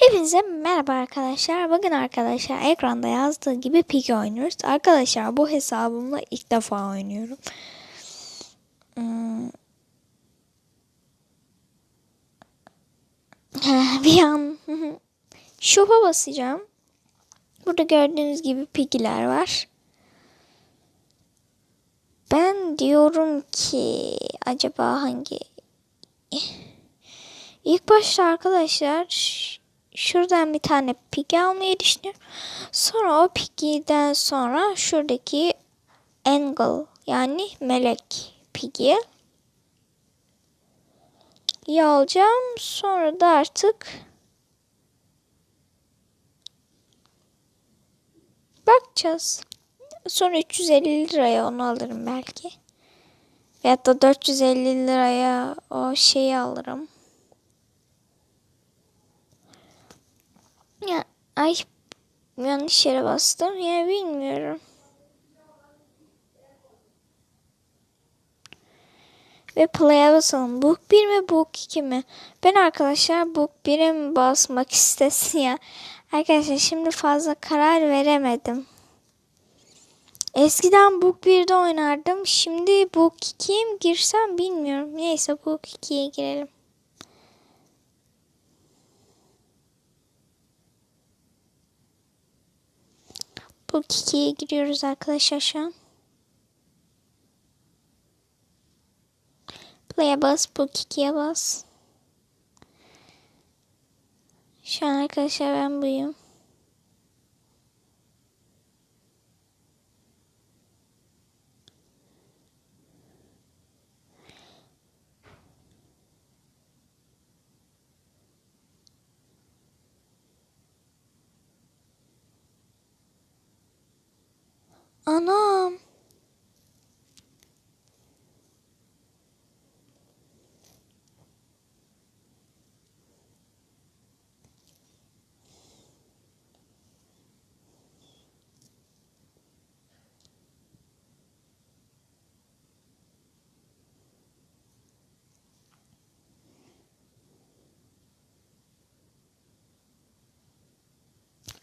Hepinize merhaba arkadaşlar. Bugün arkadaşlar ekranda yazdığı gibi Piggy oynuyoruz. Arkadaşlar bu hesabımla ilk defa oynuyorum. Hmm. Bir an şopa basacağım. Burada gördüğünüz gibi Piggy'ler var. Ben diyorum ki acaba hangi İlk başta arkadaşlar şuradan bir tane pigi almayı düşünüyorum. Sonra o pigiden sonra şuradaki angle yani melek pigi alacağım. Sonra da artık bakacağız. Sonra 350 liraya onu alırım belki. Veyahut da 450 liraya o şeyi alırım. Ya ay yanlış yere bastım ya bilmiyorum. Ve play'e basalım. Book 1 mi book 2 mi? Ben arkadaşlar book 1'e mi basmak istesin ya? Arkadaşlar şimdi fazla karar veremedim. Eskiden book 1'de oynardım. Şimdi book 2'ye mi girsem bilmiyorum. Neyse book 2'ye girelim. Bu kikiye giriyoruz arkadaşlar şu an. Play'e bas. Bu kikiye bas. Şu an arkadaşlar ben buyum. Anam.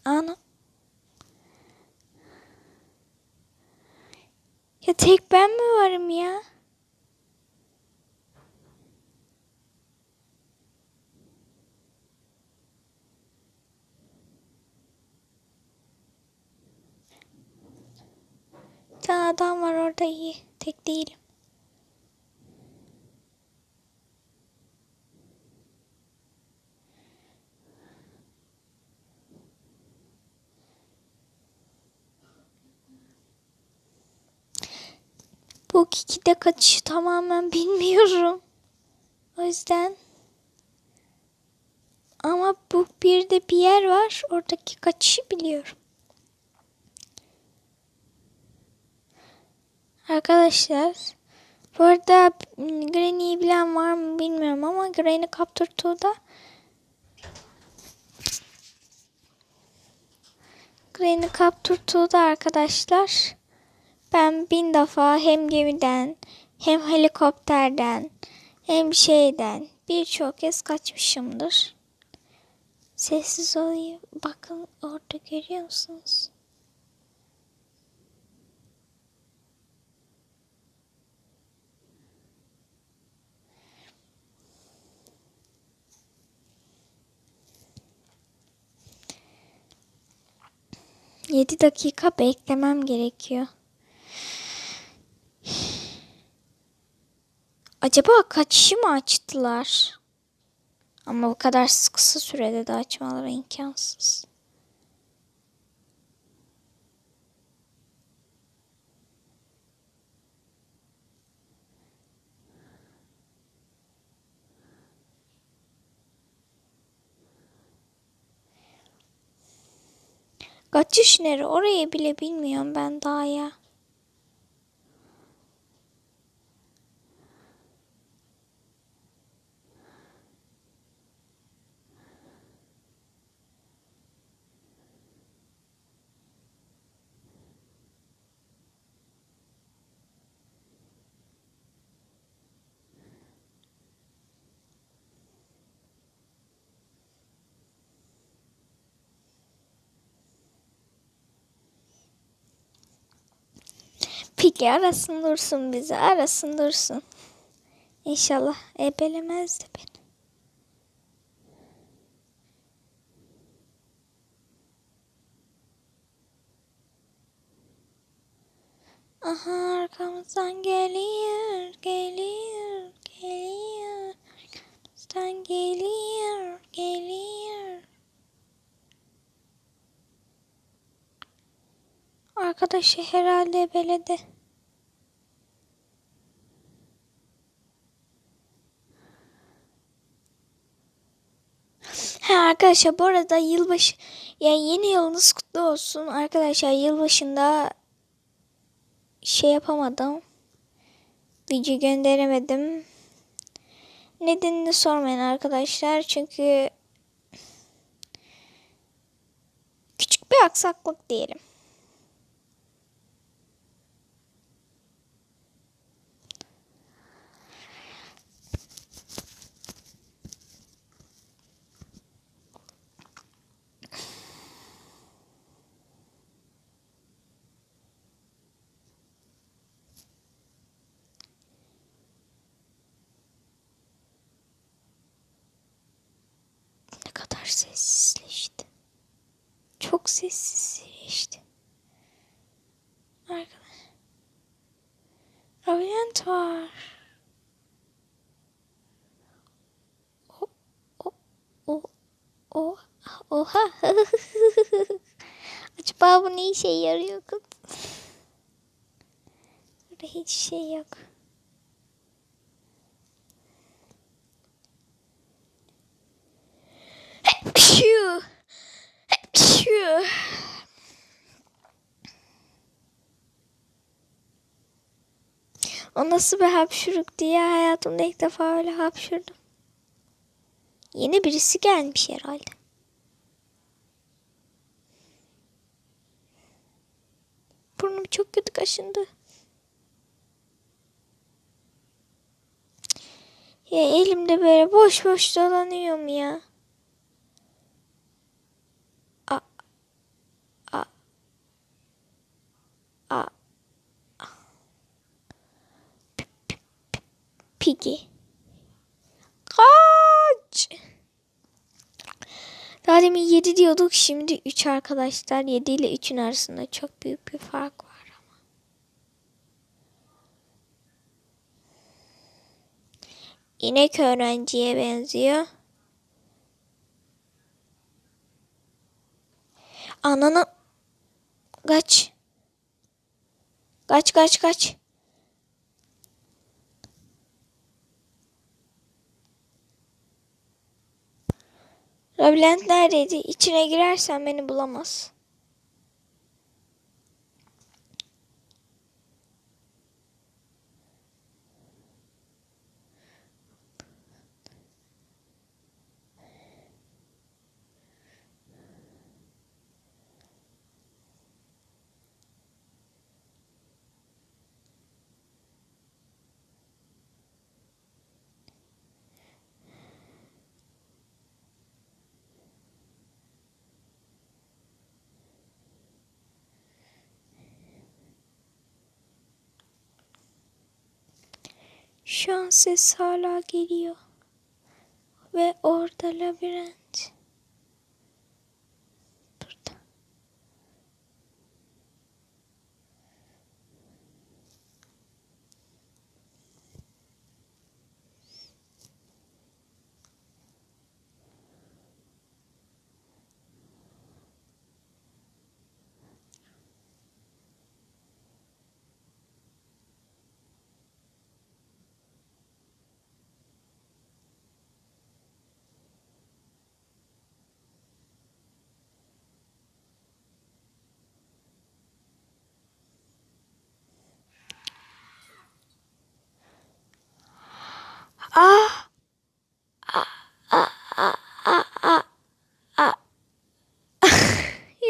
Anam. Ya tek ben mi varım ya? Bir tane adam var orada iyi. Tek değilim. Bu ikide kaçışı tamamen bilmiyorum. O yüzden ama bu bir de bir yer var. Oradaki kaçışı biliyorum. Arkadaşlar bu arada Granny'yi bilen var mı bilmiyorum ama Granny 2'da Granny 2'da arkadaşlar ben bin defa hem gemiden hem helikopterden hem şeyden birçok kez kaçmışımdır. Sessiz olayım. Bakın orada görüyor musunuz? Yedi dakika beklemem gerekiyor. Acaba kaçışı mı açtılar? Ama bu kadar kısa sürede de açmaları imkansız. Kaçış nere? Orayı bile bilmiyorum ben daha ya. Peki arasın dursun bizi. Arasın dursun. İnşallah ebelemez de beni. Aha arkamızdan geliyor, geliyor, geliyor. Arkamızdan geliyor, geliyor. Arkadaşı herhalde beledi. Ha arkadaşlar bu arada yılbaşı yani yeni yılınız kutlu olsun. Arkadaşlar yılbaşında şey yapamadım. Video gönderemedim. Nedenini sormayın arkadaşlar. Çünkü küçük bir aksaklık diyelim. Ne kadar sessizleşti. Çok sessizleşti. Arkadaş. Ravyant var. O, o, o, o, oha. Acaba bu ne işe yarıyor kız? Burada hiç şey yok. Phew. Phew. O nasıl bir hapşuruk diye hayatımda ilk defa öyle hapşurdum. Yeni birisi gelmiş herhalde. Burnum çok kötü kaşındı. Ya elimde böyle boş boş dolanıyorum ya. Piggy. Kaç. Daha demin 7 diyorduk şimdi 3 arkadaşlar. 7 ile 3'ün arasında çok büyük bir fark var ama. İnek öğrenciye benziyor. Ananı kaç. Kaç kaç kaç. Labirent neredeydi? İçine girersen beni bulamaz. Şu an ses hala geliyor. Ve orada labirent. Ah! Ah, ah, ah, ah, ah, ah.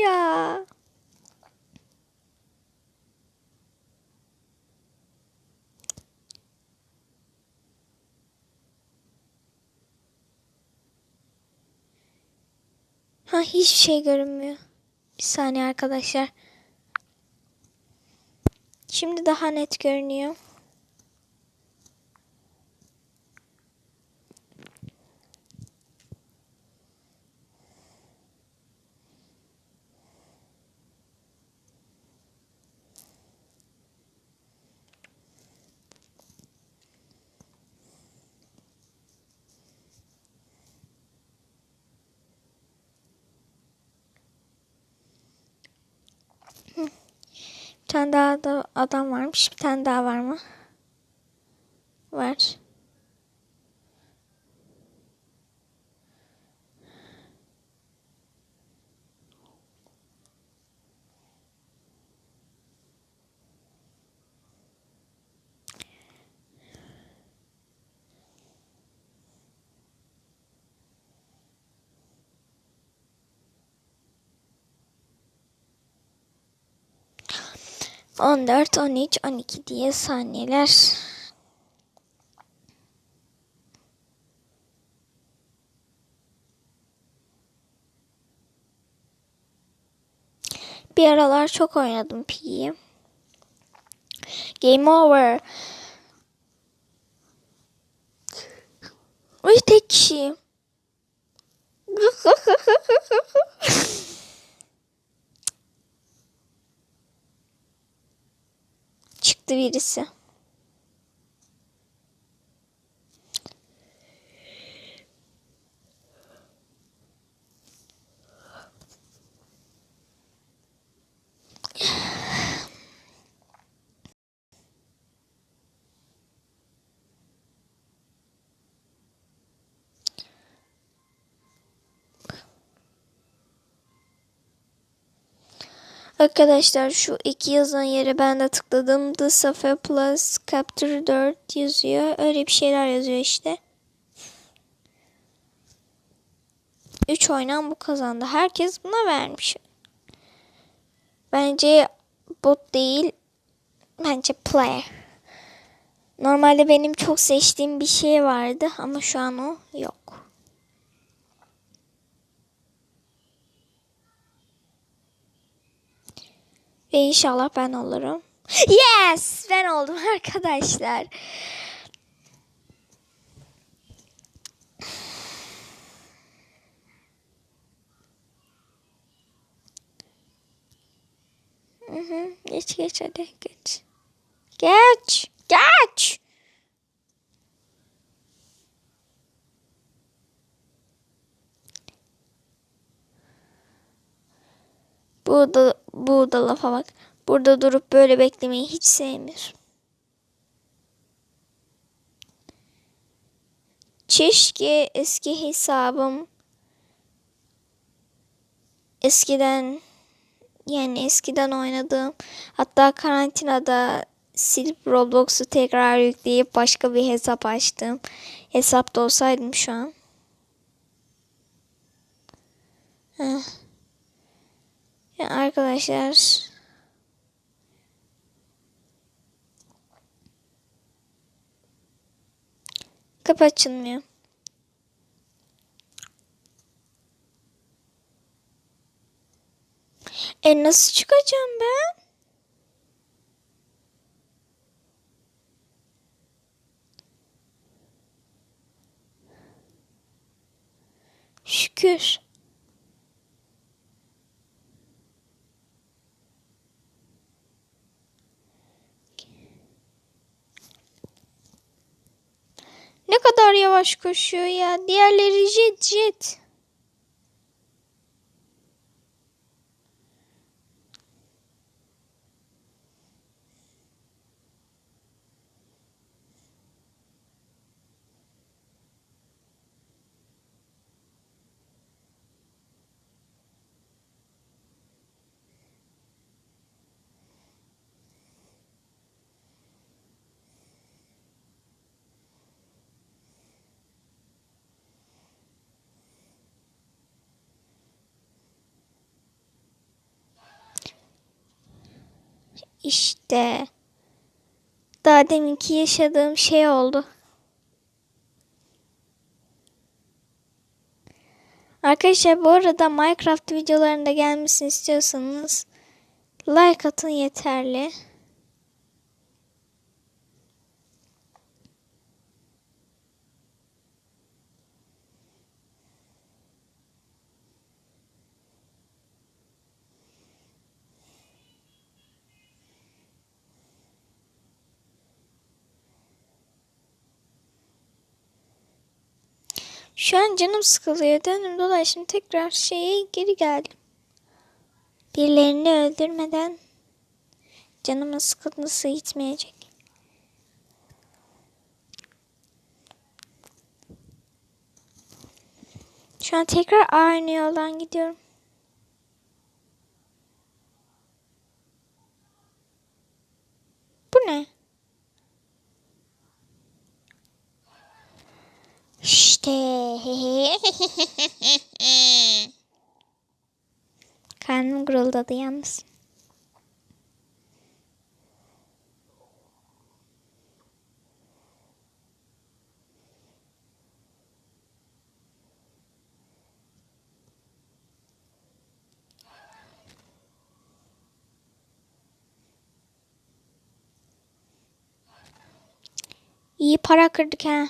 ya. Ha hiçbir şey görünmüyor. Bir saniye arkadaşlar. Şimdi daha net görünüyor. Tane daha da adam varmış. Bir tane daha var mı? Var. On dört, on üç, on iki diye saniyeler. Bir aralar çok oynadım P'yi. Game over. Ay tek kişi. Твериса. Arkadaşlar şu iki yazan yere ben de tıkladım. The Safa Plus Capture 4 yazıyor. Öyle bir şeyler yazıyor işte. 3 oynan bu kazandı. Herkes buna vermiş. Bence bot değil. Bence player. Normalde benim çok seçtiğim bir şey vardı ama şu an o yok. Ve inşallah ben olurum. Yes! Ben oldum arkadaşlar. Hı hı. Geç geç hadi geç. Geç. Geç. Burada, burada lafa bak. Burada durup böyle beklemeyi hiç sevmiyorum. Keşke eski hesabım eskiden yani eskiden oynadığım hatta karantinada silip Roblox'u tekrar yükleyip başka bir hesap açtım. Hesapta olsaydım şu an. Heh. Ya arkadaşlar kapı açılmıyor. E nasıl çıkacağım ben? Şükür. Ne kadar yavaş koşuyor ya. Diğerleri jet jet. İşte. Daha deminki yaşadığım şey oldu. Arkadaşlar bu arada Minecraft videolarında gelmesini istiyorsanız like atın yeterli. Şu an canım sıkılıyor. Döndüm dolaştım tekrar şeye geri geldim. Birilerini öldürmeden canımın sıkıntısı gitmeyecek. Şu an tekrar aynı yoldan gidiyorum. Bu ne? İşte. Karnım guruldadı yalnız. İyi para kırdık ha.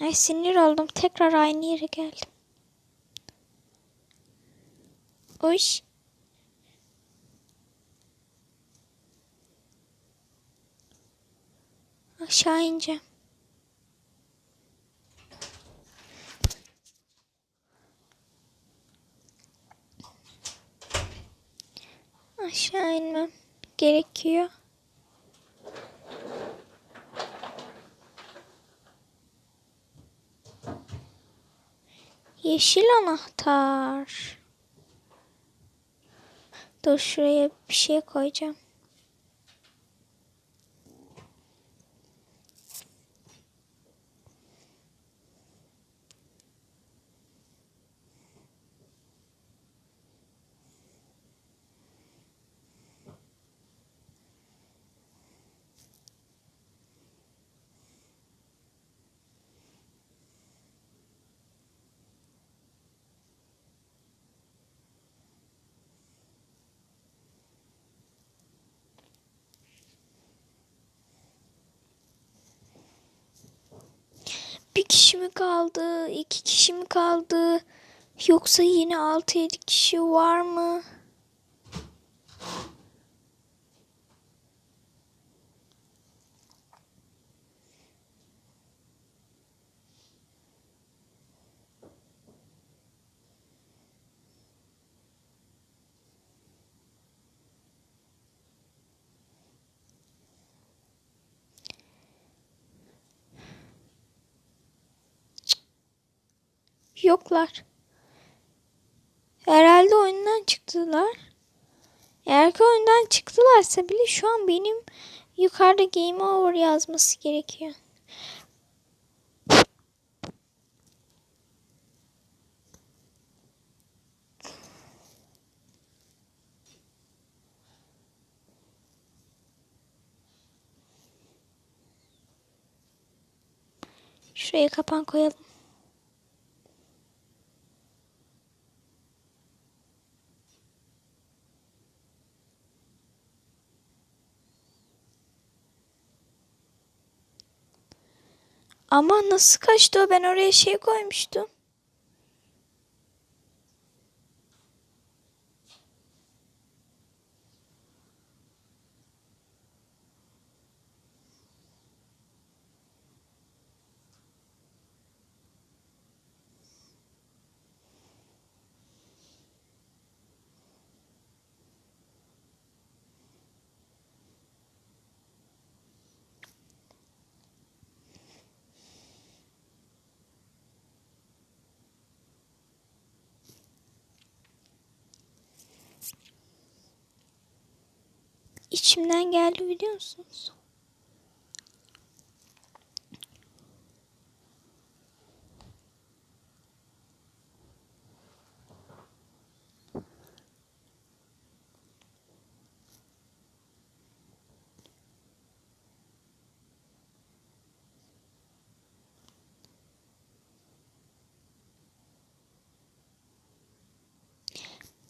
Ay sinir oldum. Tekrar aynı yere geldim. Uş. Aşağı ineceğim. Aşağı inmem gerekiyor. Yeşil anahtar. Dur şuraya bir şey koyacağım. Bir kişi mi kaldı? iki kişi mi kaldı? Yoksa yine 6-7 kişi var mı? Yoklar. Herhalde oyundan çıktılar. Eğer ki oyundan çıktılarsa bile şu an benim yukarıda game over yazması gerekiyor. Şuraya kapan koyalım. Ama nasıl kaçtı o? Ben oraya şey koymuştum. İçimden geldi biliyor musunuz?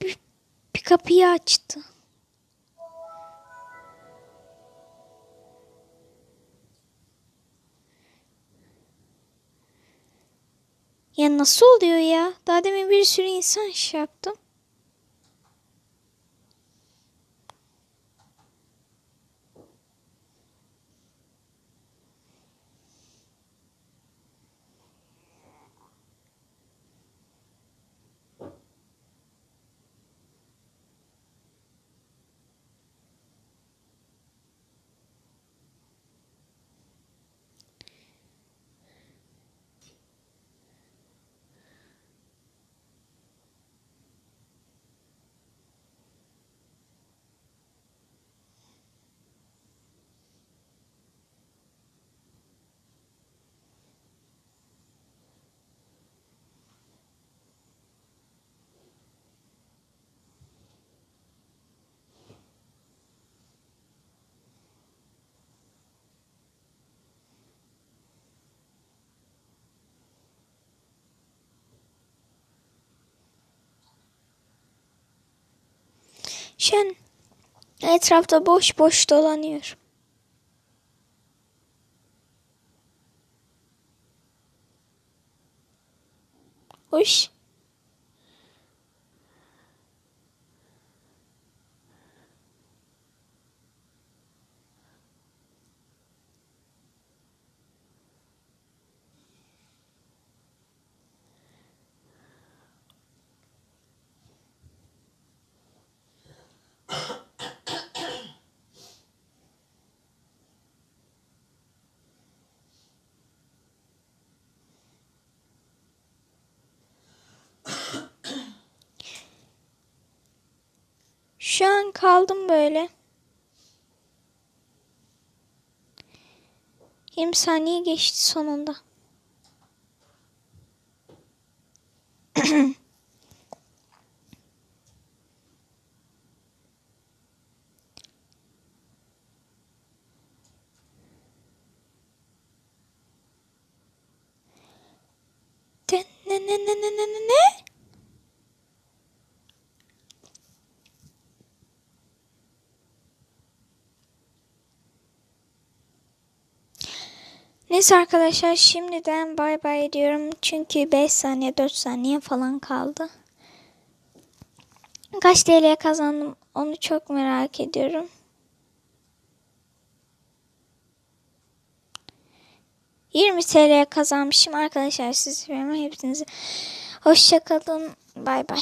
Bir, kapıyı açtı. Ya nasıl oluyor ya? Daha demin bir sürü insan şey yaptım. An etrafta boş boş dolanıyor. Hoş. Şu an kaldım böyle. 20 saniye geçti sonunda. Ne ne ne ne ne ne ne? Neyse arkadaşlar şimdiden bay bay diyorum. Çünkü 5 saniye 4 saniye falan kaldı. Kaç TL kazandım onu çok merak ediyorum. Yirmi TL kazanmışım arkadaşlar siz hepinizi. Hoşçakalın. Bay bay.